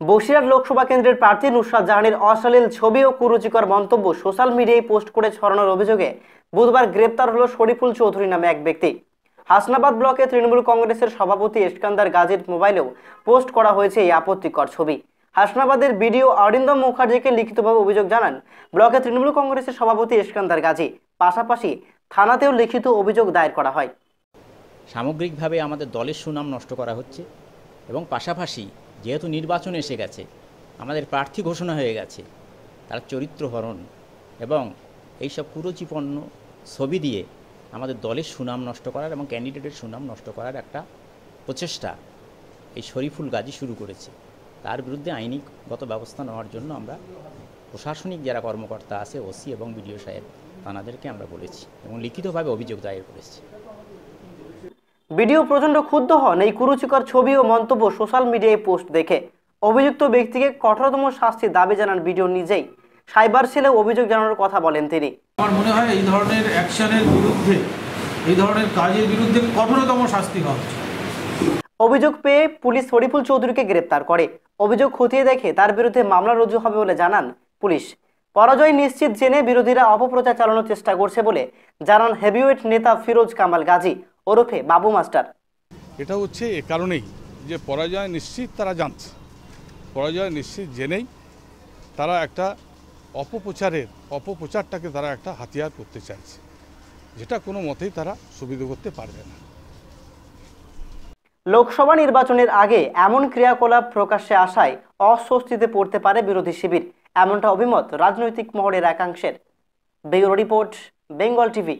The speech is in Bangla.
বসিরহাট লোকসভা কেন্দ্রের প্রার্থী নুসরাত জাহানের অশ্লীল ছবি ও কুরুচিকর মন্তব্য সোশ্যাল মিডিয়ায় পোস্ট করে ছড়ানোর অভিযোগে বুধবার গ্রেপ্তার হলো শরীফুল চৌধুরী নামে এক ব্যক্তি। হাসনাবাদ ব্লকে তৃণমূল কংগ্রেসের সভাপতি ইস্কান্দার গাজীর মোবাইলেও পোস্ট করা হয়েছে এই আপত্তিকর ছবি। হাসনাবাদের বিডিও অরিন্দম মুখার্জিকে লিখিতভাবে অভিযোগ জানান, ব্লকে তৃণমূল কংগ্রেসের সভাপতি ইস্কান্দার গাজী। পাশাপাশি থানাতেও লিখিত অভিযোগ দায়ের করা হয়। সামগ্রিকভাবে আমাদের দলের সুনাম নষ্ট করা হচ্ছে এবং পাশাপাশি যেহেতু নির্বাচন এসে গেছে, আমাদের প্রার্থী ঘোষণা হয়ে গেছে, তার চরিত্রহরণ এবং এইসব কুরুচিপন্ন ছবি দিয়ে আমাদের দলের সুনাম নষ্ট করার এবং ক্যান্ডিডেটের সুনাম নষ্ট করার একটা প্রচেষ্টা এই শরীফুল গাজী শুরু করেছে। তার বিরুদ্ধে আইনিগত ব্যবস্থা নেওয়ার জন্য আমরা প্রশাসনিক যারা কর্মকর্তা আছে, ওসি এবং বিডিও সাহেব তানাদেরকে আমরা বলেছি এবং লিখিতভাবে অভিযোগ দায়ের করেছি। ভিডিও প্রচণ্ড ক্ষুব্ধ হন এই কুরুচিকর ছবি ও মন্তব্য সোশ্যাল মিডিয়ায় পোস্ট দেখে। অভিযুক্ত ব্যক্তিকে কঠোরতম শাস্তির দাবি জানান ভিডিও নিজেই। সাইবার সেলে অভিযোগ জানানোর কথা বলেন তিনি। আমার মনে হয় এই ধরনের অ্যাকশনের বিরুদ্ধে এই ধরনের কাজের বিরুদ্ধে কঠোরতম শাস্তি হওয়া উচিত। অভিযোগ পেয়ে পুলিশ শরীফুল চৌধুরীকে গ্রেপ্তার করে। অভিযোগ খতিয়ে দেখে তার বিরুদ্ধে মামলা রুজু হবে বলে জানান পুলিশ। পরাজয় নিশ্চিত জেনে বিরোধীরা অপপ্রচার চালানোর চেষ্টা করছে বলে জানান হেভিওয়েট নেতা ফিরোজ কামাল গাজী। ওরফে বাবু মাস্টার। এটা হচ্ছে এ কারণেই যে পরাজয় নিশ্চিত তারা জানছে। পরাজয় নিশ্চিত জেনেই তারা একটা অপপ্রচারের অপপ্রচারটাকে তারা একটা হাতিয়ার করতে চাইছে। যেটা কোনো মতেই তারা সুবিধা করতে পারবে না। লোকসভা নির্বাচনের আগে এমন ক্রিয়াকলাপ প্রকাশ্যে আসায় অস্বস্তিতে পড়তে পারে বিরোধী শিবির। এমনটা অভিমত রাজনৈতিক মহলের একাংশের। Bureau report Bengal TV.